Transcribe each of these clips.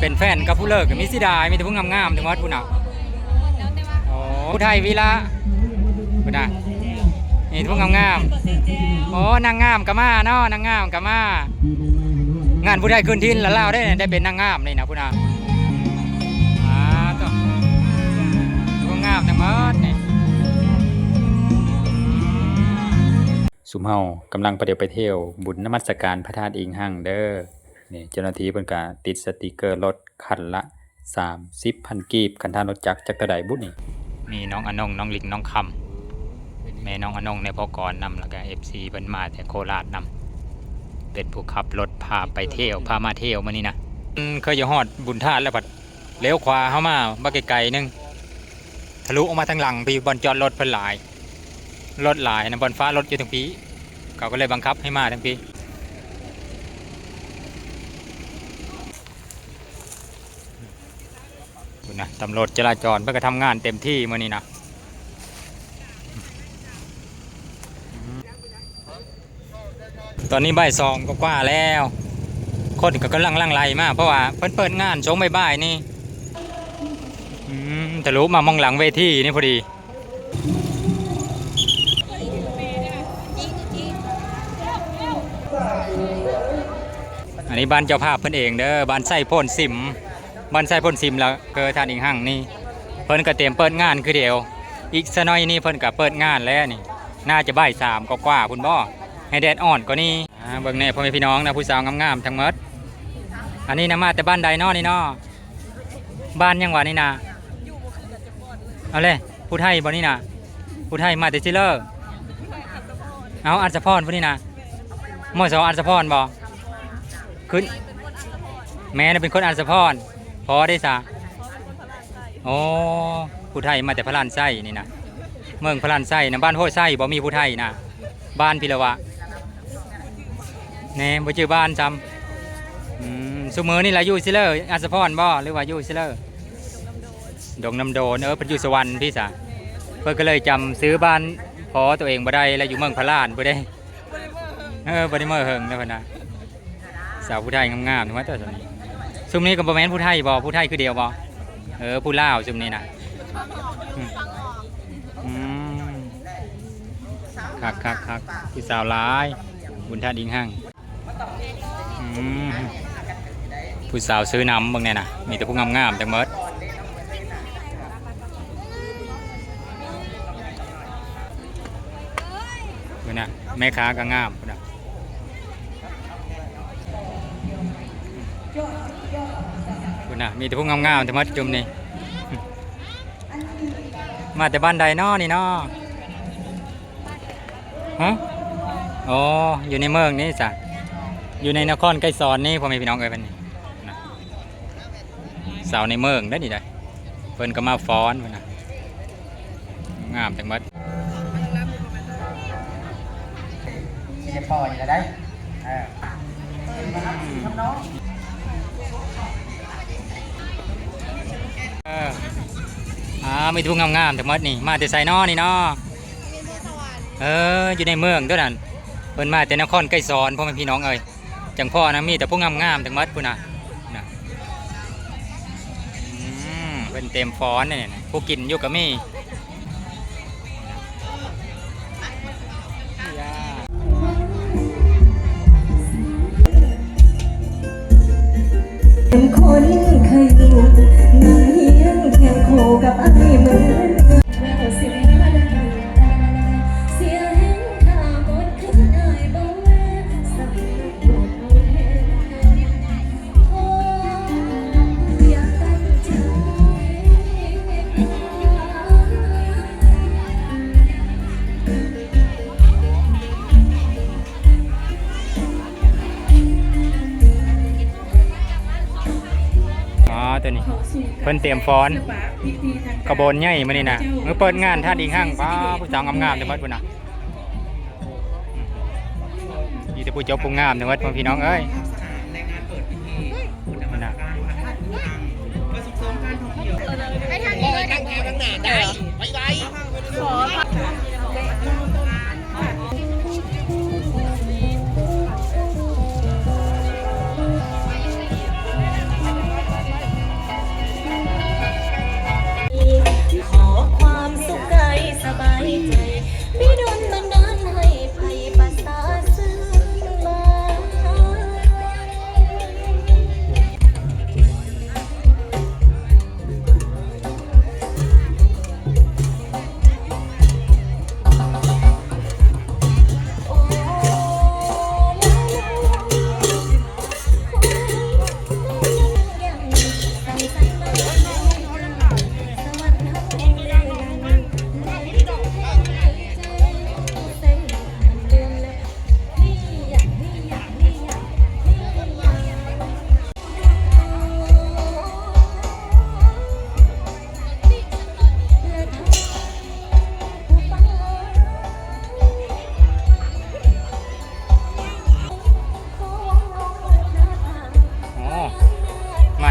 เป็นแฟนกับผู้เลิกก็มีสิดายมีแต่ผู้งามๆทั้งหมดผู้น่ะโอ้ผู้ไทยวิละผู้น่ะนี่ผู้งามๆโอ้นางงามก็มาเนาะนางงามก็มางานผู้ไทยคืนทินละลาวได้ได้เป็นนางงามนี่นะผู้น่ะอ่าตัวผู้งามทั้งหมดนี่สุมเฮากำลังประเดี๋ยวไปเที่ยวบุญนมัสการพระธาตุอิงหั่งเด้อ นี่เจ้าหน้าที่เพิ่นก็ติดสติกเกอร์รถคันละ30,000กีบคันท่ารถจักรจักรไดบุญนี่มีน้องอนงน้องลิงน้องคำแม่น้องอนงในพอกรนำแล้วก็ FC เพิ่นมาแต่โคราชนำเป็นผู้ขับรถพาไปเที่ยวพามาเที่ยวมื้อนี้นะเคยจะฮอดบุญธาตุแล้วบัดเลี้ยวขวาเข้ามาบ่ไกลๆนึงทะลุออกมาทางหลังไปบอนจอดรถเพิ่นหลายรถหลายนะบนฟ้ารถอยู่ทั้งปีเขาก็เลยบังคับให้มาทั้งปีคุณ นะตำรวจจราจรเพื่อก็ทำงานเต็มที่มื่อนี้นะตอนนี้บ่ายสองก็กว่าแล้ว คนก็กำลังลังไลมากเพราะว่าเพิ่นเปิดงานช่วงบ่ายๆนี่ทะลุมามองหลังเวทีนี่พอดีอันนี้บ้านเจ้าภาพเพิ่นเองเด้อบ้านไส้พ่นสิม บ้านไส้พ่นสิมแล้วเกิดทานอีกหั่งนี่เพิ่นก็เตรียมเปิดงานคือเดียว อีกสกหน่อยนี่เพิ่นก็เปิดงานแล้วนี่ น่าจะบ่ายสามก็กว่าคุณบ่ให้แดดอ่อนกว่านี้อ่าเบิ่งแน่พ่อแม่พี่น้องนะผู้สาวงามๆทั้งหมดอันนี้นะมาแต่บ้านใดนาะนี่นาะบ้านยังหวานี่นะเอาเลยผู้ไทยบ่นี่นะผู้ไทยมาแต่ซิเลอร์เอาอัศพรผู้นี่นะมอสออัศพรบ่ขึ้นแม่เป็นคนอันสะพร พอได้สะโอ้ผู้ไทยมาแต่พระลานไส้นี่นะเมืองพระลานไส้นะบ้านโห้วยไส้บ่มีผู้ไทยนะบ้านพิลวะแน่บ่ชื่อบ้านจำอืมสุมือนี่ละยู่ซิเลอร์อันสะพรบ่หรือว่ายู่ซิเลอร์ดงน้ำโดนเออเพิ่นอยู่สวรรค์พี่สะเพิ่นก็เลยจำซื้อบ้านพอตัวเองบ่ได้แล้วอยู่เมืองพระลานบ่ได้เออบ่ได้เมื่อเฮิงนะเพิ่นนะสาวผู้ไทยงามๆถูกไหมตัวนี้ ซุมนี้ก็บ่แม่นผู้ไทยบ่ผู้ไทยคือเดียวบ่เออผู้ลาวซุมนี้นะอืมอืมคักคักคักพี่สาวหลาย บุญท่าดิงห้างอืมผู้สาวซื้อน้ำเบางเนี่ยนะมีแต่ผู้งามๆจังเมิดพุ่นนะแม่ค้าก็งามพุ่ นะมีแต่พวกงามๆแต่มัดจุ่มนี่มาแต่บ้านใดนอนี่นอฮะอ๋ออยู่ในเมืองนี่จ้ะอยู่ในนครไกรสอนนี่พ่อแม่พี่น้องเอ้ยเป็นนี่นะสาวในเมืองได้อนี่ได้เพิ่นก็มาฟ้อนเพิ่นนะงามแต่มัดที่จะปล่อยจะได้เออเออ อ่ามีทุกงามๆแต่มัดนี่มาแต่ไซนอนี่เนาะเอออยู่ในเมืองเท่านั้นเพิ่นมาแต่นครไกรสอนพ่อแม่พี่น้องเอ้ยจังพ่อนะมีแต่พวกงามๆแต่มัดพุ่นน่ะน่ะอืมเพิ่นเต็มฟ้อนนี่นะผู้กินอยู่กับมีย่าเป็นคน กับ เพิ่นเตรียมฟ้อนกระโบนใหญ่มานี่นะเมื่อเปิดงานท่าดิงห้างป้าผู้สาวงามๆแต่มัดพุ่นน่ะมีแต่ผู้เจ้าผู้งามแต่มัดพ่อพี่น้องเอ้ยในงานเปิดพิธีบุญนมัสการพระธาตุอิงหังเพื่อส่งเสริมการท่องเที่ยวไปทางนี้เลยนั่งแอร์ข้างหน้าได้เหรอไปไว้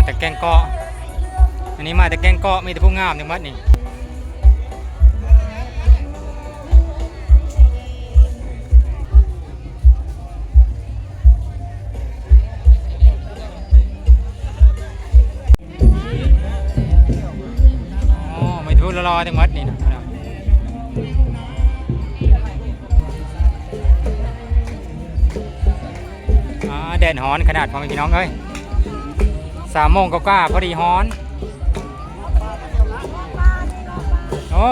แต่แกงเกาะอันนี้มาแต่แกงเกาะมีแต่ผู้งามทั้งหมดนี่อ๋อไม่พูดรอๆทั้งหมดนี่นะอ่าแดดฮ้อนขนาดของพี่น้องเอ้ย สามโมงก็กล้าพอดีฮ้อน โอ้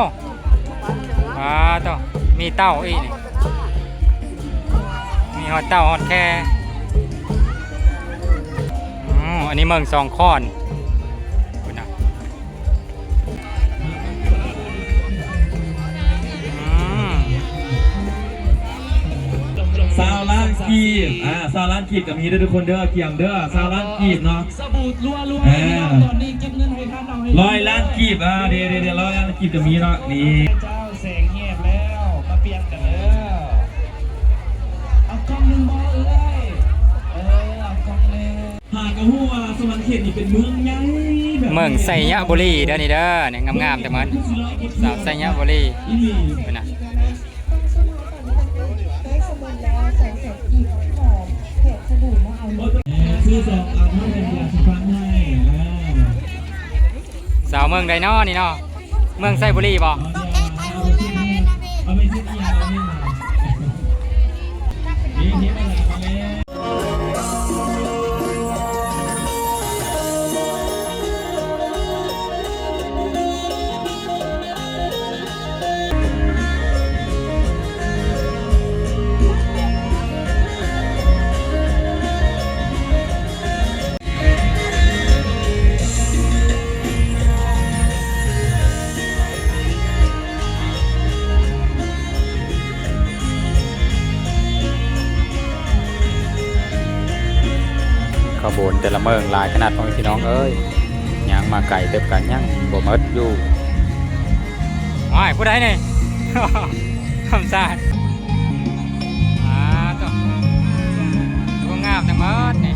มาต่อมีเต้าอีกมีฮอดเต้าฮอดแค่อันนี้เมืองสองค้อน กีบอ่าซาวล้านกีบกับมีเด้อทุกคนเด้อเกี่ยมเด้อซาวล้านกีบเนาะสบู่รัวรัวเออตอนนี้เก็บเงินให้ท่านเอาให้ร้อยล้านกีบอ่าเดี๋ยวเดี๋ยวเดี๋ยวร้อยล้านกีบกับมีเนาะนี่เจ้าแสงเงียบแล้วมาเปลี่ยนกันแล้วเอากล้องหนึ่งบอเอ้ยเออเอากล้องหนึ่งหากระหัวสวรรค์เขตนี่เป็นเมืองใหญ่แบบเมืองไซยะบุรีเด้อนี่เด้อเนี่ยงามๆแต่มันสาวไซยะบุรีอีนี่เป็นนะ ที่สองเอาท่าไหร่อยากจะฟังให้สาวเมืองไดนอนี่เนาะเมืองไซบุรีบ่เอาเขบวนแต่ละเมืองหลายขนาดพ่อพี่น้องเอ้ยยังมาไก่เต็มกันยังบ่มดอยู่อ้ายผู้ใดนี่คำสาดอ่าตัวตัวงามแต่มดนี่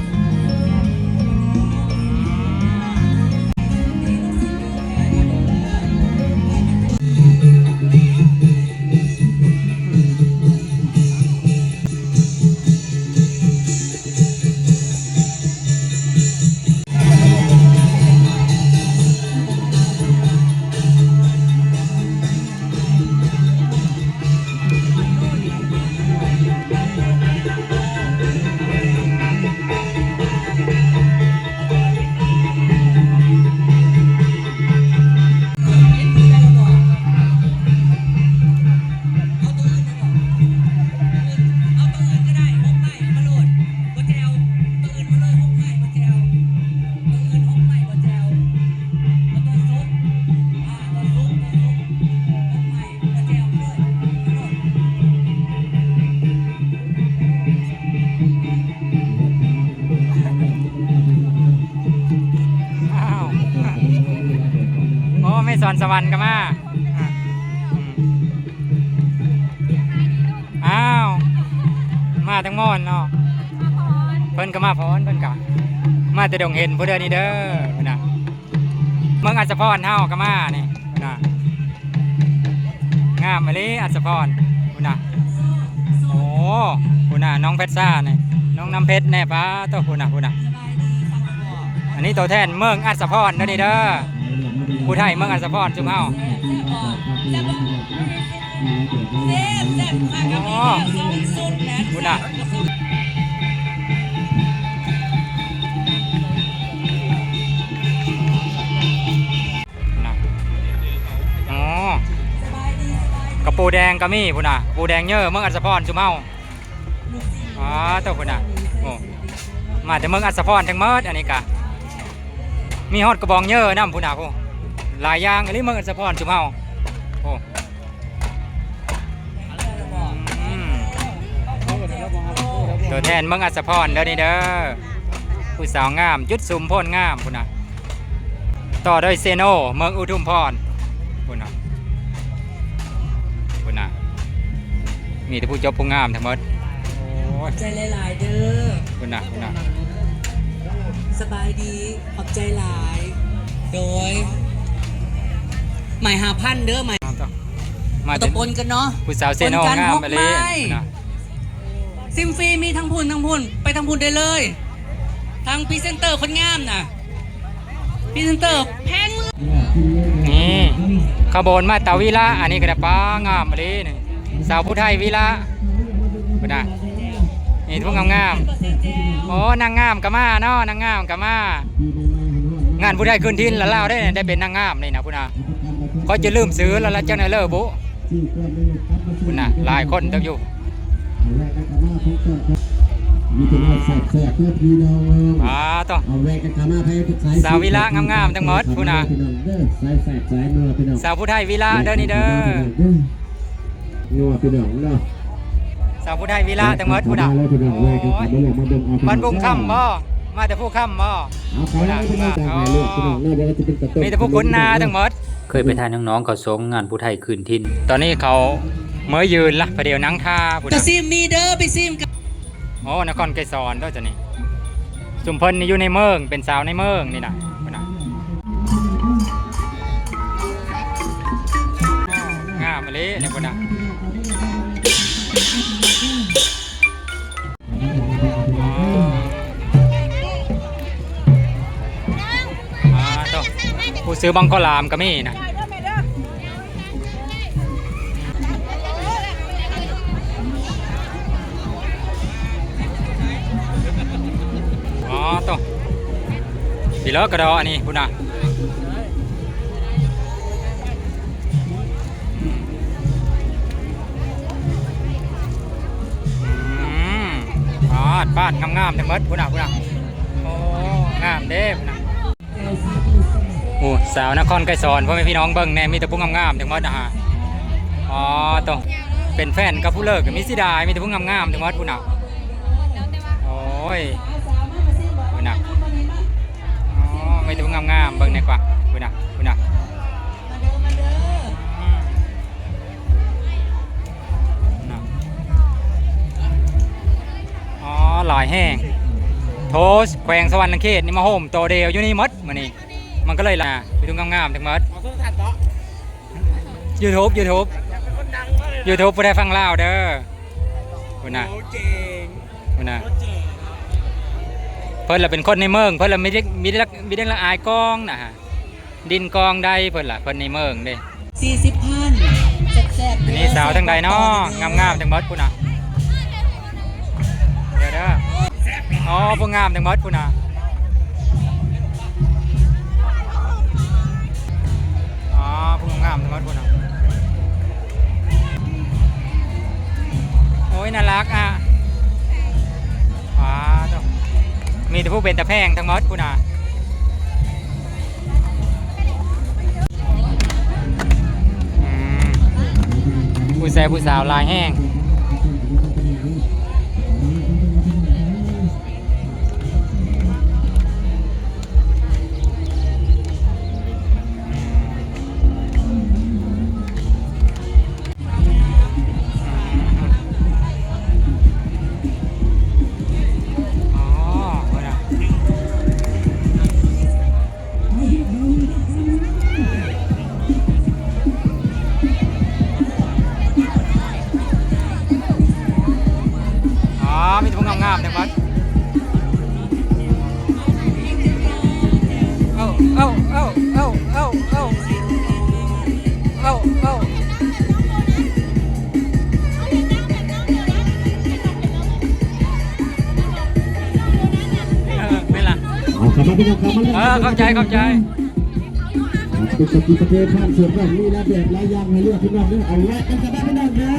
ไม่สอนกันมาอ้าว มาทั้งหมดเนาะ เพิ่นก็มาพรเพิ่นก็มาแต่ดงเห็นผู้เดินนี่เด้อน่ะเมืองอัศพรเฮาก็มานี่น่ะงามเลยอัศพรพุ่นน่ะโอ้พุ่นน่ะน้องเพชรซ่านี่น้องน้ำเพชรแน่ป้าตัวพุ่นน่ะพุ่นน่ะอันนี้ตัวแทนเมืองอัศพรเด้อนี่เด้อ ผู้ไทยเมืองอัศพรจุ่มเฮาโอ้พุ่นน่ะนะอ๋อกระปูแดงก็มีพุ่นน่ะปูแดงเยอะเมืองอัศพรจุเมาอ๋อตัวพุ่นน่ะโอ้มาแต่เมืองอัศพรทั้งหมดอันนี้กะมีฮอดกระบองเยอะน้ำพุ่นน่ะพู หลายอย่างอันนี้เมืองอัศพรจุเมาโอ้อืมตัวแทนเมืองอัศพรเด้อนี่เด้อผู้สาวงาม ยุดสุมโพ่นงามพุ่นน่ะต่อด้วยเซโนเมืองอุทุมพรคุณนะคุณนะมีแต่ผู้จบผู้งามทั้งหมดโอ้ยใจหลายๆเด้อคุณนะคุณนะสสบายดีขอบใจหลาย โดย หมายหาพันเด้อหมายเอาต่อมาตะถึงปนกันเนาะ ผู้สาวเซโนปนกันงามพกไปเลยไม้ นะซิมฟรีมีทั้งพุ่นทั้งพุ่นไปทั้งพุ่นได้เลยทางพรีเซนเตอร์คนงามน่ะพรีเซนเตอร์แพงมือนี่ขบวนมาตาวิละอันนี้ก็ได้ป้างามมาเลยนี่สาวผู้ไทยวิละเพิ่นน่ะนี่ทุกงามๆโอ้นางงามกะมาเนาะนางงามกะมางานผู้ไทยคืนทินแล้วเล่าได้เนี่ยได้เป็นนางงามนี่นะพุ่นน่ะ ก็จะลืมซื้อแล้วละเจ้าไหนเลิกบุคุณน่ะหลายคนต้องอยู่อ่าต่อสาววิลางามๆทั้งหมดคุณน่ะสาวผู้ไทยวิลาเดินนี่เด้อนสาวผู้ไทยวิลาทั้งหมดคุณน่ะมันบุ้งค่ำบ่มาแต่ผู้ค่ำบ่มีแต่ผู้ขุนนาทั้งหมด เคยไปทานน้องๆเขาสงงานผู้ไทยคืนทิน ตอนนี้เขาเมื่อยืนละประเดี๋ยวนั่งท่าผู้จะนะซิมมีเด้อไปซิมกันโอ้นครไกรสอนด้วยจ้ะนี่จุมเพิ่นนี่อยู่ในเมืองเป็นสาวในเมืองนี่นะผู้นะงามมาเลยเนี่ยผู้นะ ผู้ซื้อบังกอลามก็มีนะอ๋อตัวสีเลิกกระดออันนี้พุ่นนะอืมอ๋อบ้านงามๆทั้งหมดพุ่นน่ะพุ่นน่ะโอ้งามเด้พุ่นน่ะ โอ้สาวนครไกรสอนพ่อแม่พี่น้องเบิ่งแน่มีแต่ผู้งามๆทั้งหมดนะฮะอ๋อตัวเป็นแฟนกับผู้เลิกมีสิดามีแต่ผู้งามๆทั้งหมดพุ่นน่ะโอ้ยคุณน่ะอ๋อไม่ต้องงามๆเบิ่งในกว่าคุณน่ะคุณน่ะอืมน่ะอ๋อหลายแห้งโทสแขวงสวรรค์เขตนี่มาโฮมโตเดียวอยู่นี่มดมื้อนี้ มันก็เลยล่ะไปดูงามๆทั้งหมดเอาเครื่องถัดเนาะ YouTube YouTube คนดังมากเลย YouTube ผู้ใดฟังลาวเด้อคุณน่ะโอ้เจ๋งคุณน่ะโอ้เจ๋งเพิ่นละเป็นคนในเมืองเพิ่นละมีเด็กมีเด็กมีเด็กละอายกองนะฮะดินกองใดเพิ่นละเพิ่นในเมืองเด้สี่สิบพันแซ่บๆอันนี้สาวทั้งใดเนาะงามๆทั้งหมดพุ่นน่ะเดี๋ยวเด้ออ๋อผู้งามทั้งหมดพุ่นน่ะ พูดงามทั้งหมดพุ่นน่ะโอ้ยน่ารักอะว้าตัวมีแต่ผู้เป็นตะแพงทั้งหมดพุ่นน่ะผู้ชายผู้สาวลายแห้ง เลยเออเข้าใจเข้าใจเป็นสกีประเทศข้ามส่วนแบบนี้แล้วแบบหลายอย่างให้เลือกพี่น้องเด้อเอาแวกกันขามาพี่น้องเด้อ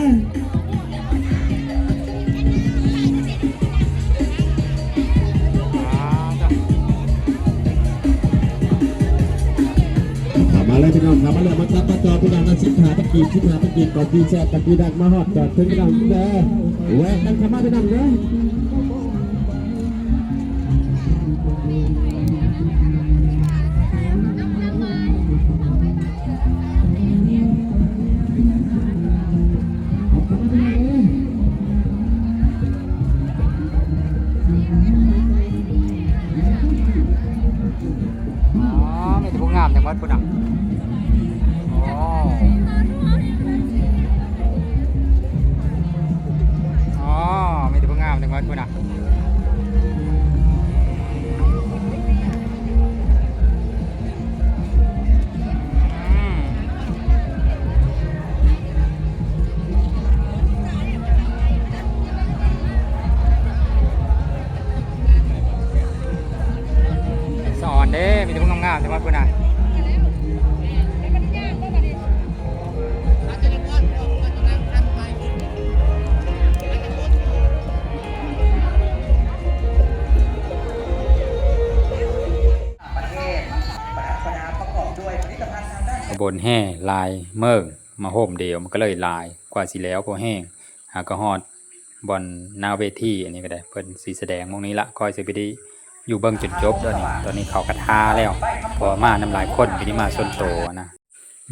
ขับมาเลยพี่น้องขับมาเลยมาจับมาจอพี่น้องมาชิดหาตะกี้ชิดหาตะกี้ก่อนที่แซ่ตะกี้ดักมาฮอดจอดถึงพี่น้องเด้อแวะกันขับมาพี่น้องเด้อ ผลิตภัณฑ์ทางด้านขบนแห่ลายเมิงมาโฮมเดียวมันก็เลยลายกว่าสิแล้วพอแห้งหากระฮอดบอลนาเวทีอันนี้ก็ได้เพิ่นสีแสดงมองนี้ละคอยสิไปดี อยู่เบิ่งจุดจบตอนนี้ ตอนนี้เขากระทาแล้ว พอมาน้ำลายคนปีนี้มาส้นโตนะ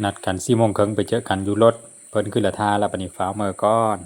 นัดกันสี่โมงครึ่งไปเจอกันอยู่รถ เพิ่นขึ้นละทาแล้วปนิฟ้าเมื่อก้อน